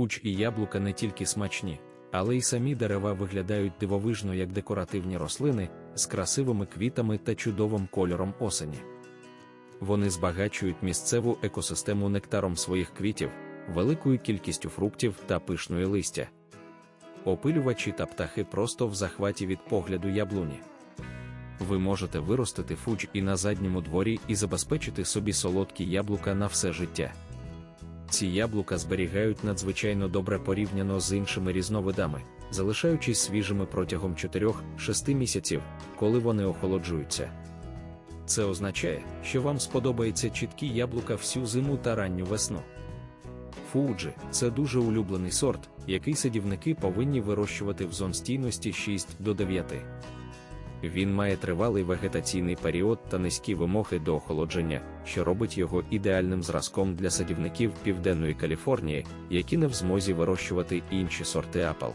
Фудж і яблука не тільки смачні, але й самі дерева виглядають дивовижно як декоративні рослини з красивими квітами та чудовим кольором осені. Вони збагачують місцеву екосистему нектаром своїх квітів, великою кількістю фруктів та пишної листя. Опилювачі та птахи просто в захваті від погляду яблуні. Ви можете виростити фудж і на задньому дворі і забезпечити собі солодкі яблука на все життя. Ці яблука зберігають надзвичайно добре порівняно з іншими різновидами, залишаючись свіжими протягом 4-6 місяців, коли вони охолоджуються. Це означає, що вам сподобається чіткі яблука всю зиму та ранню весну. Фуджі це дуже улюблений сорт, який садівники повинні вирощувати в зон стійності 6 до 9. Він має тривалий вегетаційний період та низькі вимоги до охолодження, що робить його ідеальним зразком для садівників Південної Каліфорнії, які не в змозі вирощувати інші сорти апел.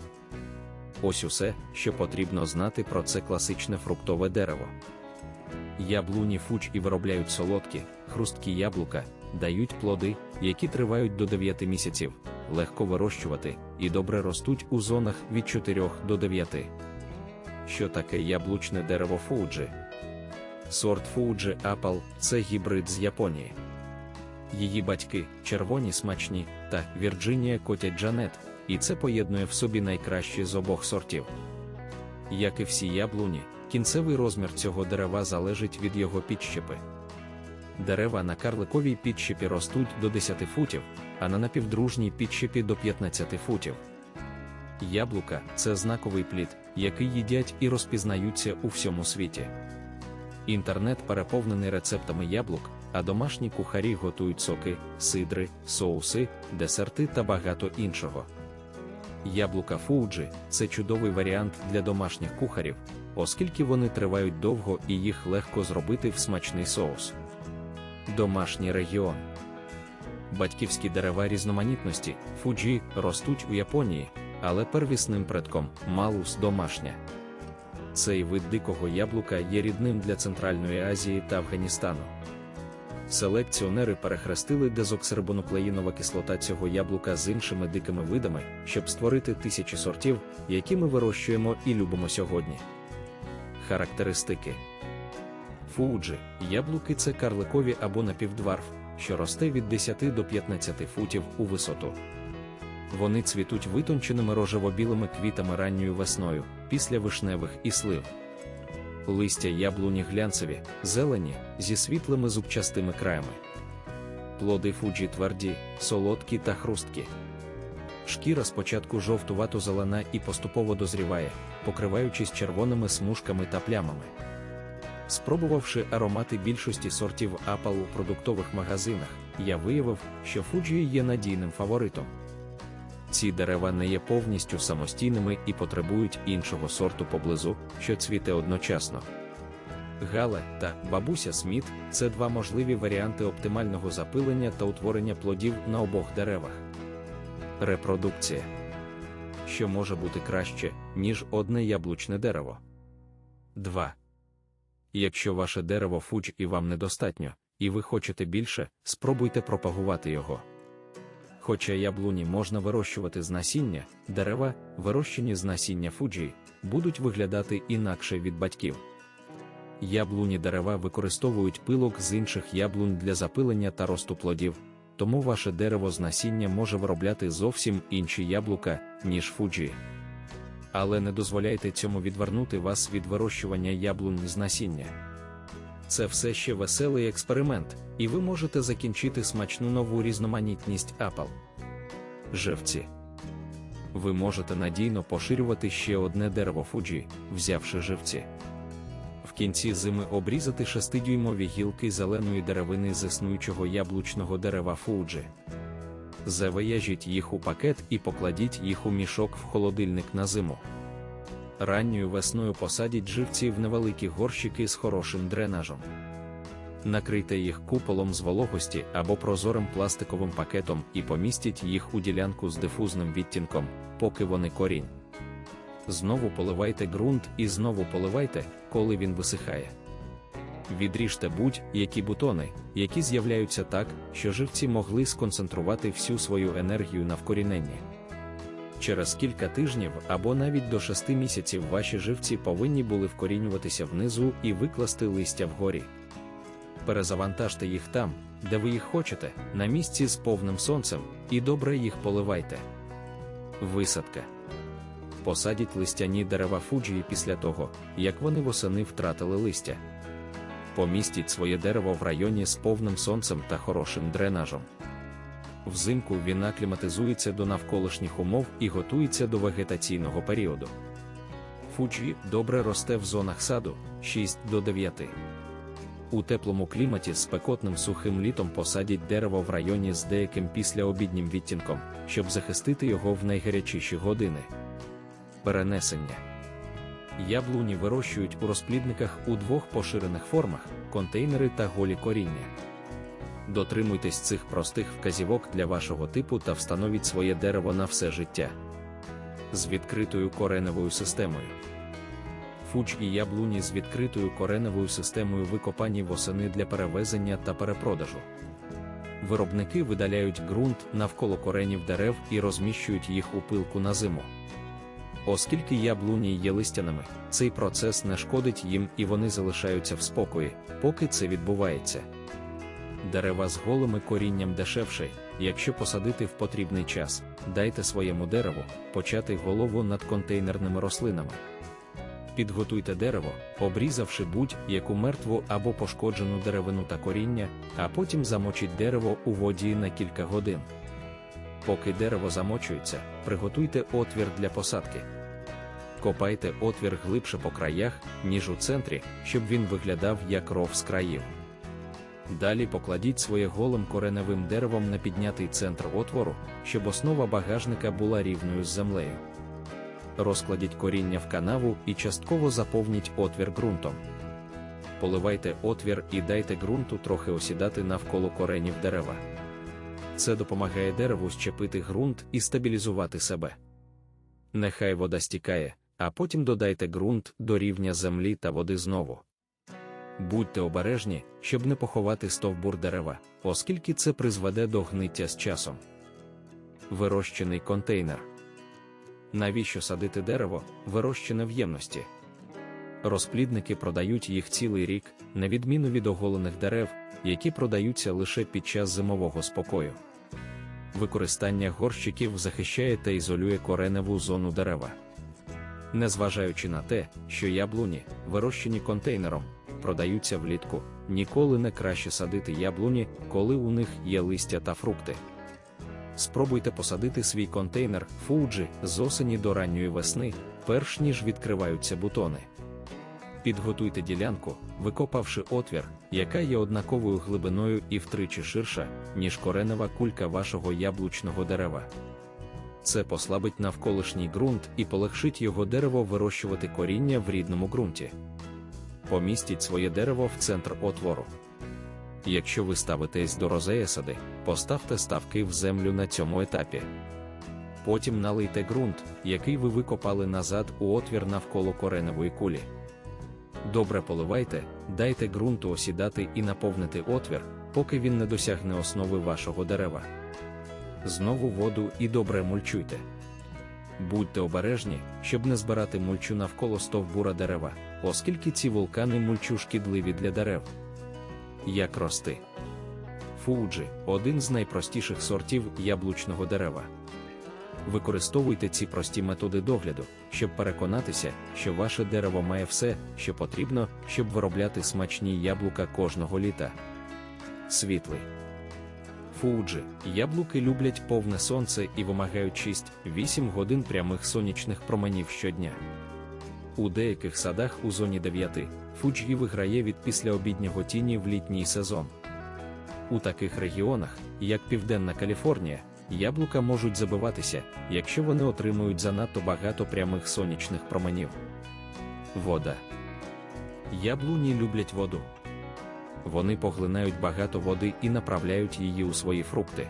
Ось усе, що потрібно знати про це класичне фруктове дерево. Яблуні фудж і виробляють солодкі, хрусткі яблука, дають плоди, які тривають до 9 місяців, легко вирощувати і добре ростуть у зонах від 4 до 9. Що таке яблучне дерево фуджі? Сорт фуджі Apple – це гібрид з Японії. Її батьки червоні смачні та Вірджинія котять Джанет, і це поєднує в собі найкраще з обох сортів. Як і всі яблуні, кінцевий розмір цього дерева залежить від його підщепи. Дерева на карликовій підщепі ростуть до 10 футів, а на напівдружній підщепі до 15 футів. Яблука це знаковий плід, який їдять і розпізнаються у всьому світі. Інтернет переповнений рецептами яблук, а домашні кухарі готують соки, сидри, соуси, десерти та багато іншого. Яблука фуджі це чудовий варіант для домашніх кухарів, оскільки вони тривають довго і їх легко зробити в смачний соус. Домашній регіон. Батьківські дерева різноманітності фуджі ростуть у Японії, але первісним предком малус домашня. Цей вид дикого яблука є рідним для Центральної Азії та Афганістану. Селекціонери перехрестили дезоксирибонуклеїнова кислота цього яблука з іншими дикими видами, щоб створити тисячі сортів, які ми вирощуємо і любимо сьогодні. Характеристики Фуджі яблуки це карликові або напівдварф, що росте від 10 до 15 футів у висоту. Вони цвітуть витонченими рожево-білими квітами ранньою весною, після вишневих і слив. Листя яблуні глянцеві, зелені, зі світлими зубчастими краями. Плоди фуджі тверді, солодкі та хрусткі. Шкіра спочатку жовтувато-зелена і поступово дозріває, покриваючись червоними смужками та плямами. Спробувавши аромати більшості сортів апал у продуктових магазинах, я виявив, що фуджі є надійним фаворитом. Ці дерева не є повністю самостійними і потребують іншого сорту поблизу, що цвіте одночасно. Гале та бабуся Сміт це два можливі варіанти оптимального запилення та утворення плодів на обох деревах. Репродукція. Що може бути краще, ніж одне яблучне дерево. 2. Якщо ваше дерево фудж і вам недостатньо, і ви хочете більше, спробуйте пропагувати його. Хоча яблуні можна вирощувати з насіння, дерева, вирощені з насіння фуджі, будуть виглядати інакше від батьків. Яблуні дерева використовують пилок з інших яблунь для запилення та росту плодів, тому ваше дерево з насіння може виробляти зовсім інші яблука, ніж фуджі. Але не дозволяйте цьому відвернути вас від вирощування яблунь з насіння. Це все ще веселий експеримент, і ви можете закінчити смачну нову різноманітність апел. Живці. Ви можете надійно поширювати ще одне дерево фуджі, взявши живці. В кінці зими обрізати 6-дюймові гілки зеленої деревини з існуючого яблучного дерева фуджі. Завияжіть їх у пакет і покладіть їх у мішок в холодильник на зиму. Ранньою весною посадіть живці в невеликі горщики з хорошим дренажем. Накрийте їх куполом з вологості або прозорим пластиковим пакетом і помістіть їх у ділянку з дифузним відтінком, поки вони корінь. Знову поливайте ґрунт і знову поливайте, коли він висихає. Відріжте будь-які бутони, які з'являються так, що живці могли сконцентрувати всю свою енергію на вкоріненні. Через кілька тижнів або навіть до шести місяців ваші живці повинні були вкорінюватися внизу і викласти листя вгорі. Перезавантажте їх там, де ви їх хочете, на місці з повним сонцем, і добре їх поливайте. Висадка. Посадіть листяні дерева фуджії після того, як вони восени втратили листя. Помістіть своє дерево в районі з повним сонцем та хорошим дренажем. Взимку він акліматизується до навколишніх умов і готується до вегетаційного періоду. Фуджі добре росте в зонах саду 6 до 9. У теплому кліматі з спекотним сухим літом посадіть дерево в районі з деяким післяобіднім відтінком, щоб захистити його в найгарячіші години. Перенесення яблуні вирощують у розплідниках у двох поширених формах контейнери та голі коріння. Дотримуйтесь цих простих вказівок для вашого типу та встановіть своє дерево на все життя з відкритою кореневою системою. Фудж і яблуні з відкритою кореневою системою викопані восени для перевезення та перепродажу. Виробники видаляють ґрунт навколо коренів дерев і розміщують їх у пилку на зиму. Оскільки яблуні є листяними, цей процес не шкодить їм і вони залишаються в спокої, поки це відбувається. Дерева з голими корінням дешевше, якщо посадити в потрібний час, дайте своєму дереву почати голову над контейнерними рослинами. Підготуйте дерево, обрізавши будь-яку мертву або пошкоджену деревину та коріння, а потім замочіть дерево у воді на кілька годин. Поки дерево замочується, приготуйте отвір для посадки. Копайте отвір глибше по краях, ніж у центрі, щоб він виглядав як ров з країв. Далі покладіть своє голим кореневим деревом на піднятий центр отвору, щоб основа багажника була рівною з землею. Розкладіть коріння в канаву і частково заповніть отвір ґрунтом. Поливайте отвір і дайте ґрунту трохи осідати навколо коренів дерева. Це допомагає дереву щепити ґрунт і стабілізувати себе. Нехай вода стікає, а потім додайте ґрунт до рівня землі та води знову. Будьте обережні, щоб не поховати стовбур дерева, оскільки це призведе до гниття з часом. Вирощений контейнер. Навіщо садити дерево, вирощене в ємності? Розплідники продають їх цілий рік, на відміну від оголених дерев, які продаються лише під час зимового спокою. Використання горщиків захищає та ізолює кореневу зону дерева. Незважаючи на те, що яблуні, вирощені контейнером, продаються влітку, ніколи не краще садити яблуні, коли у них є листя та фрукти. Спробуйте посадити свій контейнер фуджі з осені до ранньої весни, перш ніж відкриваються бутони. Підготуйте ділянку, викопавши отвір, яка є однаковою глибиною і втричі ширша, ніж коренева кулька вашого яблучного дерева. Це послабить навколишній ґрунт і полегшить його дерево вирощувати коріння в рідному ґрунті. Помістіть своє дерево в центр отвору. Якщо ви ставитесь до розеясади, поставте ставки в землю на цьому етапі. Потім налийте ґрунт, який ви викопали назад у отвір навколо кореневої кулі. Добре поливайте, дайте ґрунту осідати і наповнити отвір, поки він не досягне основи вашого дерева. Знову воду і добре мульчуйте. Будьте обережні, щоб не збирати мульчу навколо стовбура дерева, оскільки ці вулкани мульчу шкідливі для дерев. Як рости? Фуджі один з найпростіших сортів яблучного дерева. Використовуйте ці прості методи догляду, щоб переконатися, що ваше дерево має все, що потрібно, щоб виробляти смачні яблука кожного літа. Світлий. Фуджі яблуки люблять повне сонце і вимагають 6-8 годин прямих сонячних променів щодня. У деяких садах у зоні 9 фуджі виграє від післяобіднього тіні в літній сезон. У таких регіонах, як Південна Каліфорнія, яблука можуть забиватися, якщо вони отримують занадто багато прямих сонячних променів. Вода. Яблуні люблять воду. Вони поглинають багато води і направляють її у свої фрукти.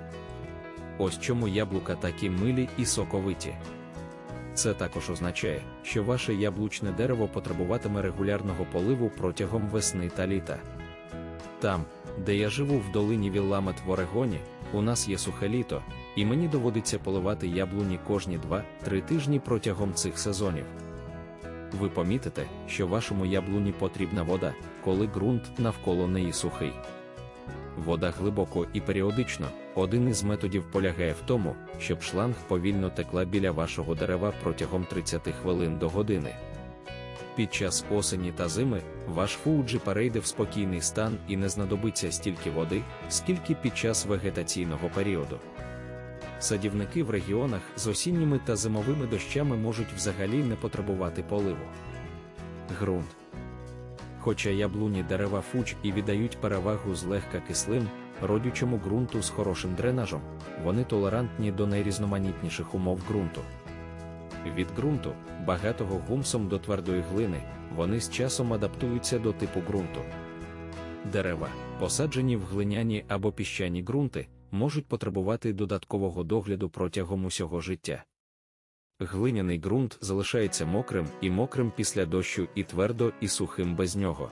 Ось чому яблука такі милі і соковиті. Це також означає, що ваше яблучне дерево потребуватиме регулярного поливу протягом весни та літа. Там, де я живу в долині Вілламет в Орегоні, у нас є сухе літо, і мені доводиться поливати яблуні кожні 2-3 тижні протягом цих сезонів. Ви помітите, що вашому яблуні потрібна вода, коли ґрунт навколо неї сухий. Вода глибоко і періодично. Один із методів полягає в тому, щоб шланг повільно текла біля вашого дерева протягом 30 хвилин до години. Під час осені та зими ваш фуджі перейде в спокійний стан і не знадобиться стільки води, скільки під час вегетаційного періоду. Садівники в регіонах з осінніми та зимовими дощами можуть взагалі не потребувати поливу. Ґрунт. Хоча яблуні дерева фудж і віддають перевагу злегка кислим, родючому ґрунту з хорошим дренажем, вони толерантні до найрізноманітніших умов ґрунту. Від ґрунту, багатого гумсом до твердої глини, вони з часом адаптуються до типу ґрунту. Дерева, посаджені в глиняні або піщані ґрунти, можуть потребувати додаткового догляду протягом усього життя. Глиняний ґрунт залишається мокрим і мокрим після дощу і твердо і сухим без нього.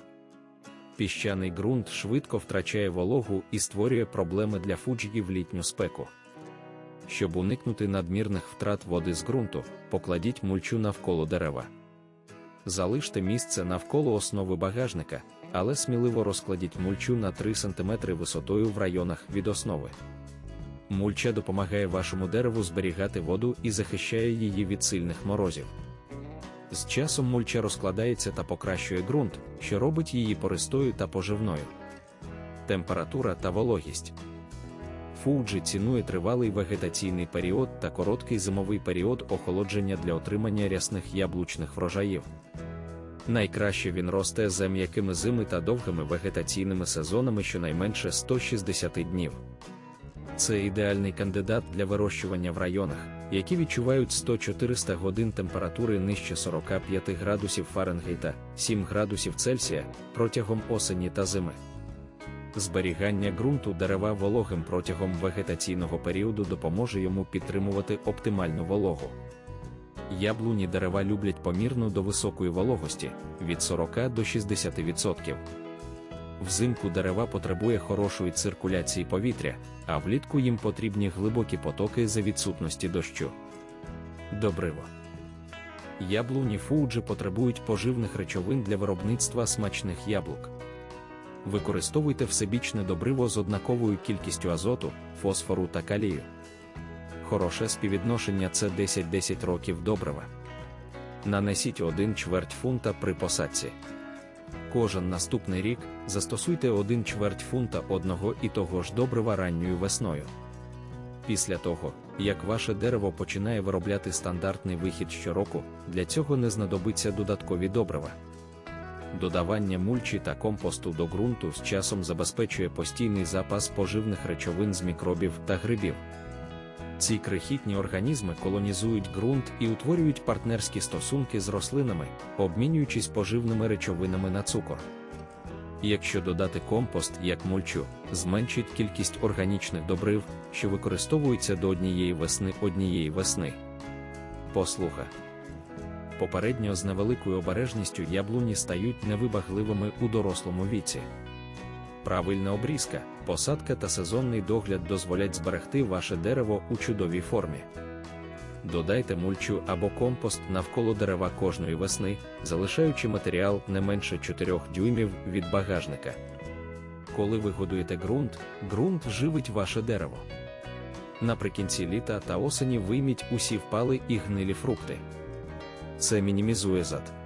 Піщаний ґрунт швидко втрачає вологу і створює проблеми для фуджі в літню спеку. Щоб уникнути надмірних втрат води з ґрунту, покладіть мульчу навколо дерева. Залиште місце навколо основи багажника, але сміливо розкладіть мульчу на 3 см висотою в районах від основи. Мульча допомагає вашому дереву зберігати воду і захищає її від сильних морозів. З часом мульча розкладається та покращує ґрунт, що робить її пористою та поживною. Температура та вологість. Фуджі цінує тривалий вегетаційний період та короткий зимовий період охолодження для отримання рясних яблучних врожаїв. Найкраще він росте за м'якими зими та довгими вегетаційними сезонами щонайменше 160 днів. Це ідеальний кандидат для вирощування в районах, які відчувають 100-400 годин температури нижче 45 градусів Фаренгейта, 7 градусів Цельсія протягом осені та зими. Зберігання ґрунту дерева вологим протягом вегетаційного періоду допоможе йому підтримувати оптимальну вологу. Яблуні дерева люблять помірну до високої вологості від 40 до 60%. Взимку дерева потребує хорошої циркуляції повітря, а влітку їм потрібні глибокі потоки за відсутності дощу. Добриво. Яблуні фуджі потребують поживних речовин для виробництва смачних яблук. Використовуйте всебічне добриво з однаковою кількістю азоту, фосфору та калію. Хороше співвідношення це 10-10 років добрива. Нанесіть 1 чверть фунта при посадці. Кожен наступний рік застосуйте 1 чверть фунта одного і того ж добрива ранньою весною. Після того, як ваше дерево починає виробляти стандартний вихід щороку, для цього не знадобиться додаткові добрива. Додавання мульчі та компосту до ґрунту з часом забезпечує постійний запас поживних речовин з мікробів та грибів. Ці крихітні організми колонізують ґрунт і утворюють партнерські стосунки з рослинами, обмінюючись поживними речовинами на цукор. Якщо додати компост як мульчу, зменшить кількість органічних добрив, що використовуються до однієї весни однієї весни. Послуха. Попередньо з невеликою обережністю яблуні стають невибагливими у дорослому віці. Правильна обрізка, посадка та сезонний догляд дозволять зберегти ваше дерево у чудовій формі. Додайте мульчу або компост навколо дерева кожної весни, залишаючи матеріал не менше 4 дюймів від багажника. Коли ви годуєте ґрунт, ґрунт живить ваше дерево. Наприкінці літа та осені вийміть усі впали і гнилі фрукти. Це мінімізує зад.